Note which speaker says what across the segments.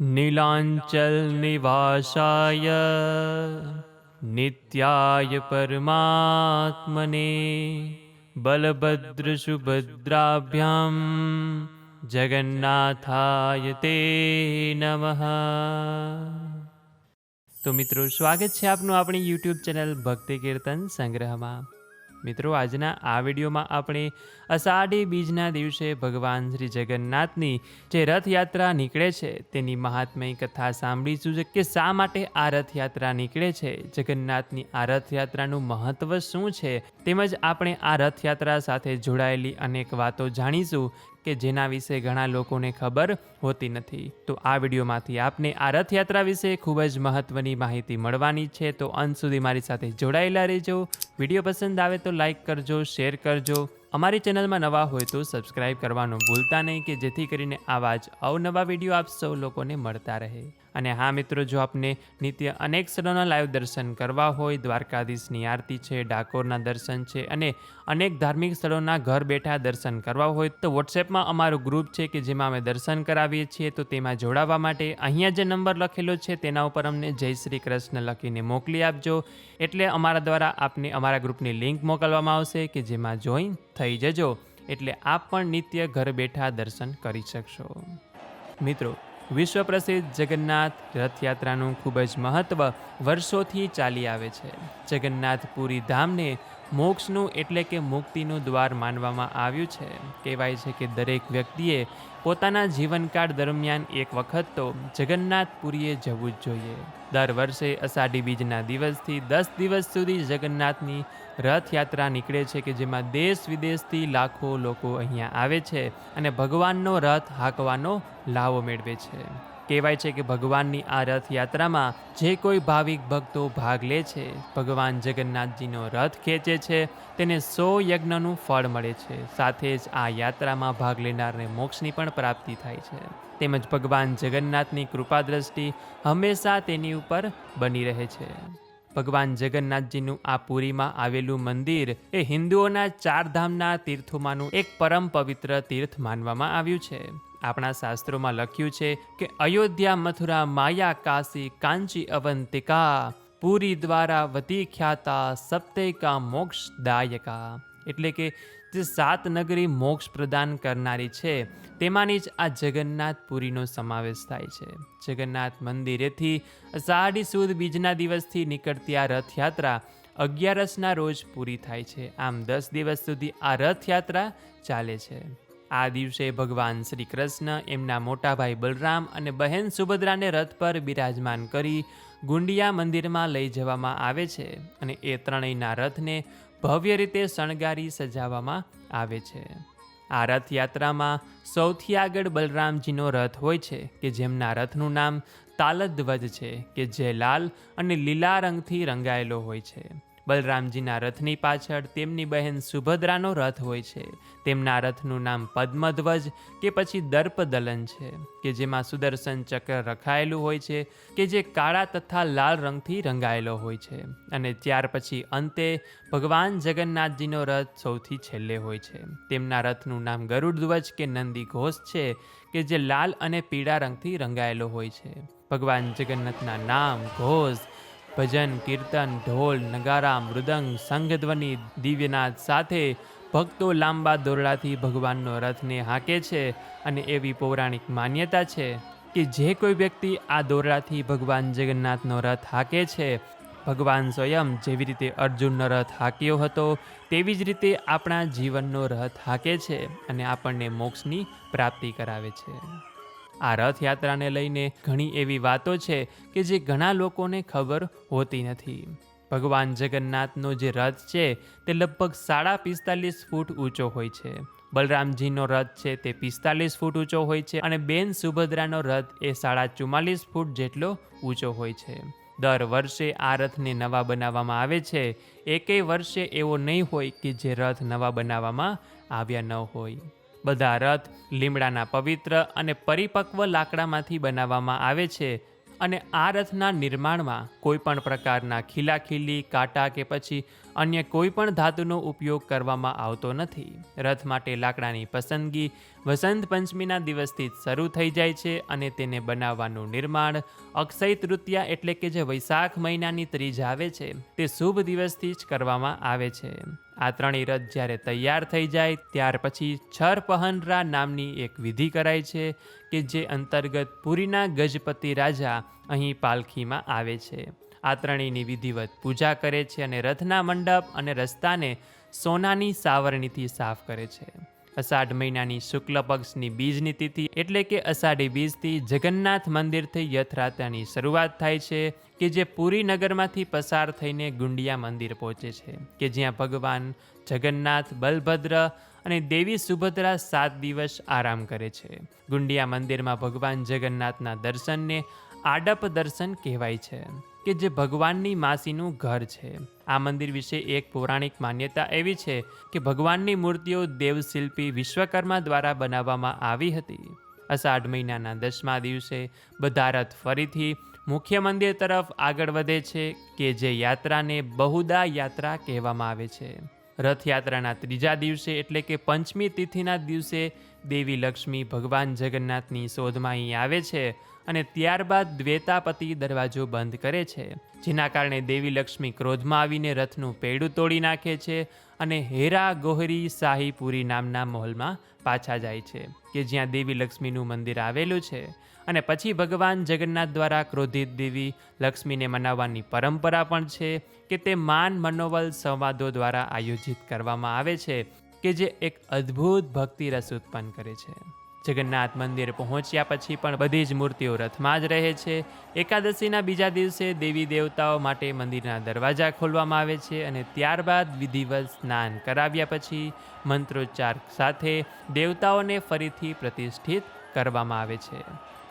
Speaker 1: નીલાંચલનિવાસાય નિત્યાય પરમાત્મને બલભદ્ર બલભદ્રસુભદ્રાભ્યામ જગન્નાથાય તે નમઃ તો મિત્રો સ્વાગત છે આપનું આપણી યુટ્યુબ ચેનલ ભક્તિ કીર્તન સંગ્રહમાં મિત્રો, આજના આ વિડીયોમાં આપણે અષાઢી બીજના દિવસે ભગવાન શ્રી જગન્નાથની જે રથયાત્રા નીકળે છે, તેની મહાત્મય કથા સાંભળીશું કે શા માટે આ રથયાત્રા નીકળે છે? જગન્નાથની આ રથયાત્રાનું મહત્ત્વ શું છે? તેમજ આપણે આ રથયાત્રા સાથે જોડાયેલી અનેક વાતો જાણીશું. કે જેના વિશે ઘણા લોકોને ખબર હોતી નથી. તો આ વિડીયોમાંથી આપને આ રથયાત્રા વિશે ખૂબ જ મહત્ત્વની માહિતી મળવાની છે. તો અંત સુધી મારી સાથે જોડાયેલા રહેજો. વીડિયો પસંદ આવે તો લાઇક કરજો, શેર કરજો. અમારી ચેનલમાં નવા હોય તો સબસ્ક્રાઈબ કરવાનું ભૂલતા નહીં કે જેથી કરીને આવા જ અવનવા વીડિયો આપ સૌ લોકોને મળતા રહે. અને હા મિત્રો, જો આપને નિત્ય અનેક સ્થળોના લાઈવ દર્શન કરવા હોય, દ્વારકાધીશની આરતી છે, ડાકોરના દર્શન છે અને અનેક ધાર્મિક સ્થળોના ઘર બેઠા દર્શન કરવા હોય, તો વોટ્સએપમાં અમારું ગ્રુપ છે કે જેમાં અમે દર્શન કરાવીએ છીએ, તો તેમાં જોડાવા માટે અહીંયા જે નંબર લખેલો છે, તેના ઉપર અમને જય શ્રી કૃષ્ણ લખીને મોકલી આપજો. એટલે અમારા દ્વારા આપને અમારા ગ્રુપની લિંક મોકલવામાં આવશે કે જેમાં જોઈન થઈ જજો. એટલે આપ પણ નિત્ય ઘર બેઠા દર્શન કરી શકશો. મિત્રો વિશ્વ પ્રસિદ્ધ જગન્નાથ રથયાત્રાનું ખૂબ જ મહત્ત્વ વર્ષોથી ચાલી આવે છે. જગન્નાથપુરી ધામને મોક્ષનું એટલે કે મુક્તિનું દ્વાર માનવામાં આવ્યું છે. કહેવાય છે કે દરેક વ્યક્તિએ પોતાના જીવનકાળ દરમિયાન એક વખત તો જગન્નાથપુરીએ જવું જ જોઈએ. દર વર્ષે અષાઢી બીજના દિવસથી દસ દિવસ સુધી જગન્નાથની રથયાત્રા નીકળે છે કે જેમાં દેશ વિદેશથી લાખો લોકો અહીંયા આવે છે અને ભગવાનનો રથ હાંકવાનો લાવો મેળવે છે. કહેવાય છે કે ભગવાનની આ રથયાત્રામાં જે કોઈ ભાવિક ભક્તો ભાગ લે છે, ભગવાન જગન્નાથજીનો રથ ખેંચે છે, તેને સો યજ્ઞનું ફળ મળે છે. સાથે જ આ યાત્રામાં ભાગ લેનારને મોક્ષની પણ પ્રાપ્તિ થાય છે. તેમજ ભગવાન જગન્નાથની કૃપા દ્રષ્ટિ હંમેશા તેની ઉપર બની રહે છે. ભગવાન જગન્નાથજીનું આ પુરીમાં આવેલું મંદિર એ હિન્દુઓના ચારધામના તીર્થોમાંનું એક પરમ પવિત્ર તીર્થ માનવામાં આવ્યું છે. આપણા શાસ્ત્રોમાં લખ્યું છે કે અયોધ્યા, મથુરા, માયા, કાશી, કાંચી, અવંતિકા, પુરી દ્વારા વતી ખ્યાતા સપ્તૈકા, મોક્ષદાયકા. એટલે કે જે સાત નગરી મોક્ષ પ્રદાન કરનારી છે, તેમાંની જ આ જગન્નાથ પુરીનો સમાવેશ થાય છે. જગન્નાથ મંદિરેથી અષાઢી સુદ બીજના દિવસથી નીકળતી આ રથયાત્રા અગિયારસના રોજ પૂરી થાય છે. આમ દસ દિવસ સુધી આ રથયાત્રા ચાલે છે. આ દિવસે ભગવાન શ્રી કૃષ્ણ એમના મોટા ભાઈ બલરામ અને બહેન સુભદ્રાને રથ પર બિરાજમાન કરી ગુંડિયા મંદિરમાં લઈ જવામાં આવે છે અને એ ત્રણેયના રથને ભવ્ય રીતે શણગારી સજાવવામાં આવે છે. આ રથયાત્રામાં સૌથી આગળ બલરામજીનો રથ હોય છે કે જેમના રથનું નામ તાલધ્વજ છે કે જે લાલ અને લીલા રંગથી રંગાયેલો હોય છે. બલરામજીના રથની પાછળ તેમની બહેન સુભદ્રાનો રથ હોય છે. તેમના રથનું નામ પદ્મધ્વજ કે પછી દર્પદલન છે, કે જેમાં સુદર્શન ચક્ર રખાયેલું હોય છે, કે જે કાળા તથા લાલ રંગથી રંગાયેલો હોય છે. અને ત્યાર પછી અંતે ભગવાન જગન્નાથજીનો રથ સૌથી છેલ્લે હોય છે. તેમના રથનું નામ ગરુડધ્વજ કે નંદી ઘોષ છે, કે જે લાલ અને પીળા રંગથી રંગાયેલો હોય છે. ભગવાન જગન્નાથના નામ ઘોષ ભજન, કીર્તન, ઢોલ, નગારા, મૃદંગ સંઘધ્વનિ દિવ્યનાદ સાથે ભક્તો લાંબા દોરડાથી ભગવાનનો રથને હાંકે છે અને એવી પૌરાણિક માન્યતા છે કે જે કોઈ વ્યક્તિ આ દોરડાથી ભગવાન જગન્નાથનો રથ હાંકે છે, ભગવાન સ્વયં જેવી રીતે અર્જુનનો રથ હાંક્યો હતો, તેવી જ રીતે આપણા જીવનનો રથ હાંકે છે અને આપણને મોક્ષની પ્રાપ્તિ કરાવે છે. આ રથયાત્રાને લઈને ઘણી એવી વાતો છે કે જે ઘણા લોકોને ખબર હોતી નથી. ભગવાન જગન્નાથનો જે રથ છે તે લગભગ સાડા પિસ્તાલીસ ફૂટ ઊંચો હોય છે. બલરામજીનો રથ છે તે પિસ્તાલીસ ફૂટ ઊંચો હોય છે અને બેન સુભદ્રાનો રથ એ સાડા ચુમ્માલીસ ફૂટ જેટલો ઊંચો હોય છે. દર વર્ષે આ રથને નવા બનાવવામાં આવે છે. એકેય વર્ષે એવો નહીં હોય કે જે રથ નવા બનાવવામાં આવ્યા ન હોય. બધા રથ, લીમડાના પવિત્ર અને પરિપક્વ લાકડામાંથી બનાવવામાં આવે છે અને આ રથના નિર્માણમાં કોઈ પણ પ્રકારના ખીલાખીલી, કાંટા કે પછી અન્ય કોઈ પણ ધાતુનો ઉપયોગ કરવામાં આવતો નથી. રથ માટે લાકડાની પસંદગી વસંત પંચમીના દિવસથી જ શરૂ થઈ જાય છે અને તેને બનાવવાનું નિર્માણ અક્ષય તૃતીયા એટલે કે જે વૈશાખ મહિનાની ત્રીજ આવે છે તે શુભ દિવસથી જ કરવામાં આવે છે. આ ત્રણેય રથ જ્યારે તૈયાર થઈ જાય, ત્યાર પછી છર પહનરા નામની એક વિધિ કરાય છે કે જે અંતર્ગત પુરીના ગજપતિ રાજા અહીં પાલખીમાં આવે છે. આ ત્રણેયની વિધિવત પૂજા કરે છે અને રથના મંડપ અને રસ્તાને સોનાની સાવરણીથી સાફ કરે છે. અષાઢ મહિનાની શુક્લ પક્ષની બીજની તિથિ એટલે કે અષાઢી બીજથી જગન્નાથ મંદિરથી યથરાત્રાની શરૂઆત થાય છે, કે જે પુરી નગરમાંથી પસાર થઈને ગુંડિયા મંદિર પહોંચે છે, કે જ્યાં ભગવાન જગન્નાથ, બલભદ્ર અને દેવી સુભદ્રા સાત દિવસ આરામ કરે છે. ગુંડિયા મંદિરમાં ભગવાન જગન્નાથના દર્શનને આડપ દર્શન કહેવાય છે. કે જે ભગવાનની માસીનું ઘર છે. આ મંદિર વિશે એક પૌરાણિક માન્યતા એવી છે કે ભગવાનની મૂર્તિઓ દેવશિલ્પી વિશ્વકર્મા દ્વારા બનાવવામાં આવી હતી. અષાઢ મહિનાના દસમા દિવસે બધા રથ ફરીથી મુખ્ય મંદિર તરફ આગળ વધે છે કે જે યાત્રાને બહુદા યાત્રા કહેવામાં આવે છે. રથયાત્રાના ત્રીજા દિવસે એટલે કે પંચમી તિથિના દિવસે દેવી લક્ષ્મી ભગવાન જગન્નાથની શોધમાં અહીં આવે છે અને ત્યારબાદ દ્વેતાપતિ દરવાજો બંધ કરે છે, જેના કારણે દેવી લક્ષ્મી ક્રોધમાં આવીને રથનું પેડું તોડી નાખે છે અને હેરા ગોહરી શાહીપુરી નામના મહોલમાં પાછા જાય છે, કે જ્યાં દેવી લક્ષ્મીનું મંદિર આવેલું છે. અને પછી ભગવાન જગન્નાથ દ્વારા ક્રોધિત દેવી લક્ષ્મીને મનાવવાની પરંપરા પણ છે, કે તે માન મનોબલ સંવાદો દ્વારા આયોજિત કરવામાં આવે છે, કે જે એક અદ્ભુત ભક્તિ રસ ઉત્પન્ન કરે છે. જગન્નાથ મંદિર પહોંચ્યા પછી પણ બધી જ મૂર્તિઓ રથમાં જ રહે છે. એકાદશીના બીજા દિવસે દેવી દેવતાઓ માટે મંદિરના દરવાજા ખોલવામાં આવે છે અને ત્યારબાદ વિધિવત સ્નાન કરાવ્યા પછી મંત્રોચ્ચાર સાથે દેવતાઓને ફરીથી પ્રતિષ્ઠિત કરવામાં આવે છે.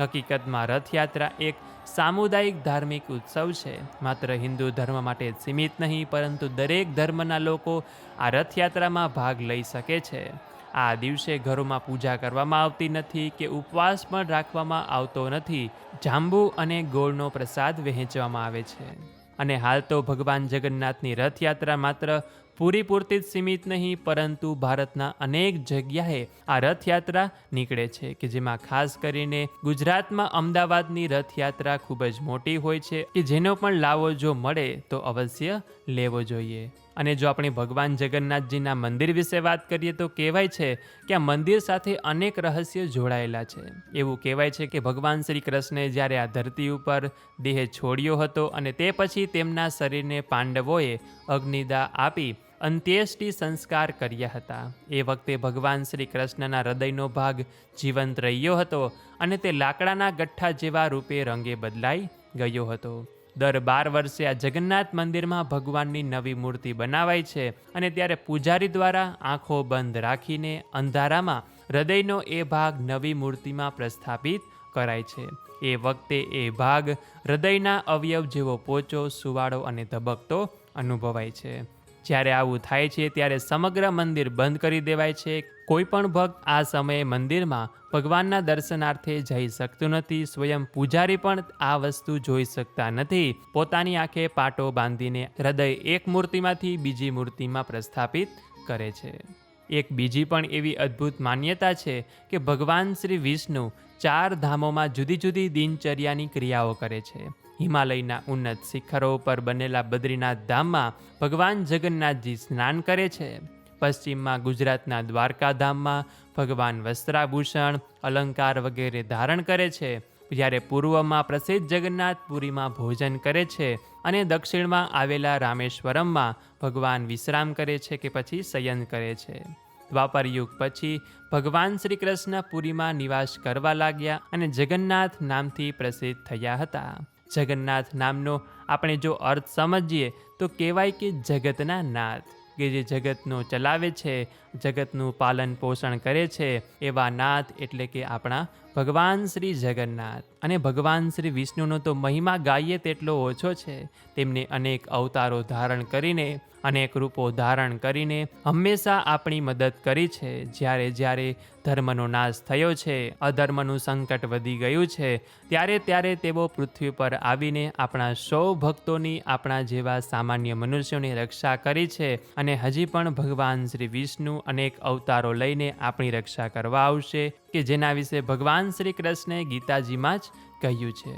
Speaker 1: હકીકતમાં રથયાત્રા એક સામુદાયિક ધાર્મિક ઉત્સવ છે. માત્ર હિન્દુ ધર્મ માટે સીમિત નહીં, પરંતુ દરેક ધર્મના લોકો આ રથયાત્રામાં ભાગ લઈ શકે છે. આ દિવસે ઘરોમાં પૂજા કરવામાં આવતી નથી કે ઉપવાસ પણ રાખવામાં આવતો નથી. જાંબુ અને ગોળનો પ્રસાદ વહેંચવામાં આવે છે. અને હાલ તો ભગવાન જગન્નાથની રથયાત્રા માત્ર પૂરી પૂરતી જ સીમિત નહીં, પરંતુ ભારતના અનેક જગ્યાએ આ રથયાત્રા નીકળે છે, કે જેમાં ખાસ કરીને ગુજરાતમાં અમદાવાદની રથયાત્રા ખૂબ જ મોટી હોય છે, કે જેનો પણ લાવો જો મળે તો અવશ્ય લેવો જોઈએ. અને જો આપણે ભગવાન જગન્નાથજીના મંદિર વિશે વાત કરીએ તો કહેવાય છે કે આ મંદિર સાથે અનેક રહસ્ય જોડાયેલા છે. એવું કહેવાય છે કે ભગવાન શ્રી કૃષ્ણે જ્યારે આ ધરતી ઉપર દેહ છોડ્યો હતો અને તે પછી તેમના શરીરને પાંડવોએ અગ્નિદા આપી અંત્યેષ્ટિ સંસ્કાર કર્યા હતા. એ વખતે ભગવાન શ્રી કૃષ્ણના હૃદયનો ભાગ જીવંત રહ્યો હતો અને તે લાકડાના ગઠ્ઠા જેવા રૂપે રંગે બદલાઈ ગયો હતો. દર બાર વર્ષે આ જગન્નાથ મંદિરમાં ભગવાનની નવી મૂર્તિ બનાવાય છે અને ત્યારે પૂજારી દ્વારા આંખો બંધ રાખીને અંધારામાં હૃદયનો એ ભાગ નવી મૂર્તિમાં પ્રસ્થાપિત કરાય છે. એ વખતે એ ભાગ હૃદયના અવયવ જેવો પોચો, સુવાળો અને ધબકતો અનુભવાય છે. જ્યારે આવું થાય છે, ત્યારે સમગ્ર મંદિર બંધ કરી દેવાય છે. કોઈ પણ ભક્ત આ સમયે મંદિરમાં ભગવાનના દર્શનાર્થે જઈ શકતું નથી, સ્વયં પૂજારી પણ આ વસ્તુ જોઈ શકતા નથી. પોતાની આંખે પાટો બાંધીને હૃદય એક મૂર્તિમાંથી બીજી મૂર્તિમાં પ્રસ્થાપિત કરે છે. એક બીજી પણ એવી અદ્ભુત માન્યતા છે કે ભગવાન શ્રી વિષ્ણુ ચાર ધામોમાં જુદી જુદી દિનચર્યાની ક્રિયાઓ કરે છે. હિમાલયના ઉન્નત શિખરો પર બનેલા બદ્રીનાથ ધામમાં ભગવાન જગન્નાથજી સ્નાન કરે છે. પશ્ચિમમાં ગુજરાતના દ્વારકા ધામમાં ભગવાન વસ્ત્રાભૂષણ, અલંકાર વગેરે ધારણ કરે છે. જ્યારે પૂર્વમાં પ્રસિદ્ધ જગન્નાથપુરીમાં ભોજન કરે છે અને દક્ષિણમાં આવેલા રામેશ્વરમમાં ભગવાન વિશ્રામ કરે છે કે પછી શયન કરે છે. દ્વાપર યુગ પછી ભગવાન શ્રી કૃષ્ણ પુરીમાં નિવાસ કરવા લાગ્યા અને જગન્નાથ નામથી પ્રસિદ્ધ થયા હતા. જગન્નાથ નામનો આપણે જો અર્થ સમજીએ તો કહેવાય કે જગતના નાથ, કે જે જગતનો ચલાવે છે, જગતનું પાલન પોષણ કરે છે, એવા નાથ એટલે કે આપણા ભગવાન શ્રી જગન્નાથ. અને ભગવાન શ્રી વિષ્ણુનો તો મહિમા ગાઈએ તેટલો ઓછો છે. તેમને અનેક અવતારો ધારણ કરીને, અનેક રૂપો ધારણ કરીને હંમેશા આપણી મદદ કરી છે. જ્યારે જ્યારે ધર્મનો નાશ થયો છે, અધર્મનું સંકટ વધી ગયું છે, ત્યારે ત્યારે તેઓ પૃથ્વી પર આવીને આપણા સૌ ભક્તોની, આપણા જેવા સામાન્ય મનુષ્યોની રક્ષા કરી છે. અને હજી પણ ભગવાન શ્રી વિષ્ણુ અનેક અવતારો લઈને આપણી રક્ષા કરવા આવશે. કે જેના વિશે ભગવાન શ્રી કૃષ્ણે ગીતાજીમાં જ કહ્યું છે.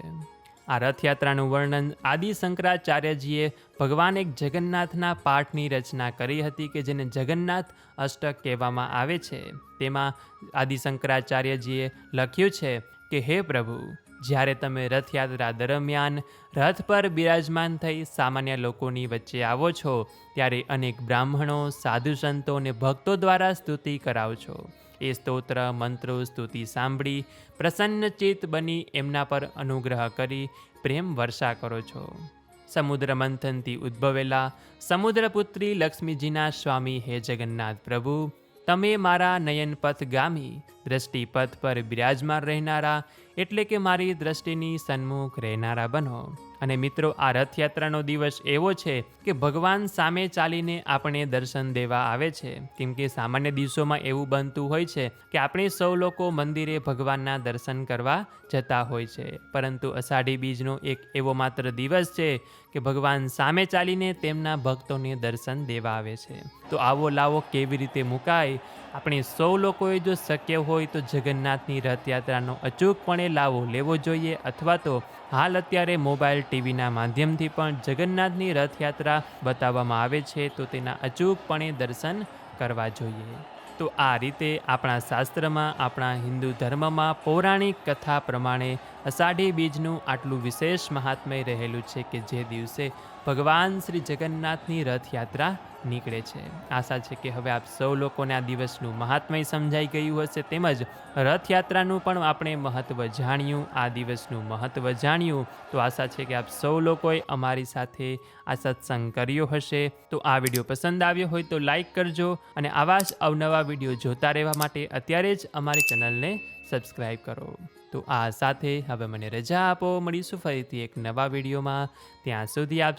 Speaker 1: આ રથયાત્રાનું વર્ણન આદિ શંકરાચાર્યજીએ ભગવાન એક જગન્નાથના પાઠની રચના કરી હતી કે જેને જગન્નાથ અષ્ટક કહેવામાં આવે છે. તેમાં આદિ શંકરાચાર્યજીએ લખ્યું છે કે, હે પ્રભુ જ્યારે તમે રથયાત્રા દરમિયાન રથ પર બિરાજમાન થઈ સામાન્ય લોકોની વચ્ચે આવો છો, ત્યારે અનેક બ્રાહ્મણો, સાધુ સંતો અને ભક્તો દ્વારા સ્તુતિ કરાવો છો. એ સ્તોત્ર, મંત્રો, સ્તુતિ સાંભળી પ્રસન્નચિત બની એમના પર અનુગ્રહ કરી પ્રેમ વર્ષા કરો છો. સમુદ્ર મંથનથી ઉદ્ભવેલા સમુદ્રપુત્રી લક્ષ્મીજીના સ્વામી હે જગન્નાથ પ્રભુ તમે મારા નયનપથ ગામી, દ્રષ્ટિપથ પર બિરાજમાન રહેનારા, એટલે કે મારી દ્રષ્ટિની સન્મુખ રહેનારા બનો. અને મિત્રો, આ રથયાત્રાનો દિવસ એવો છે કે ભગવાન સામે ચાલીને આપણે દર્શન દેવા આવે છે. કેમ કે સામાન્ય દિવસોમાં એવું બનતું હોય છે કે આપણે સૌ લોકો મંદિરે ભગવાનના દર્શન કરવા જતા હોય છે. પરંતુ અષાઢી બીજનો એક એવો માત્ર દિવસ છે કે ભગવાન સામે ચાલીને તેમના ભક્તોને દર્શન દેવા આવે છે. તો આવો લાવો કેવી રીતે મુકાય? આપણે સૌ લોકોએ જો શક્ય હોય તો જગન્નાથની રથયાત્રાનો અચૂકપણે લાવો લેવો જોઈએ અથવા તો હાલ અત્યારે મોબાઈલ ટીવીના માધ્યમથી પણ જગન્નાથની રથયાત્રા બતાવવામાં આવે છે, તો તેના અચૂકપણે દર્શન કરવા જોઈએ. તો આ રીતે આપણા શાસ્ત્રમાં, આપણા હિન્દુ ધર્મમાં પૌરાણિક કથા પ્રમાણે અષાઢી બીજનું આટલું વિશેષ મહાત્મય રહેલું છે કે જે દિવસે ભગવાન શ્રી જગન્નાથની રથયાત્રા નીકળે છે. આશા છે કે હવે આપ સૌ લોકોને આ દિવસનું મહાત્મય સમજાઈ ગયું હશે. તેમજ રથયાત્રાનું પણ આપણે મહત્ત્વ જાણ્યું, આ દિવસનું મહત્ત્વ જાણ્યું. તો આશા છે કે આપ સૌ લોકોએ અમારી સાથે આ સત્સંગ કર્યો હશે. તો આ વીડિયો પસંદ આવ્યો હોય તો લાઈક કરજો અને આવા જ અવનવા વીડિયો જોતા રહેવા માટે અત્યારે જ અમારી ચેનલને સબસ્ક્રાઈબ કરો. તો આ સાથે હવે મને રજા આપો. મળીશું ફરીથી એક નવા વિડીયોમાં. ત્યાં સુધી આપ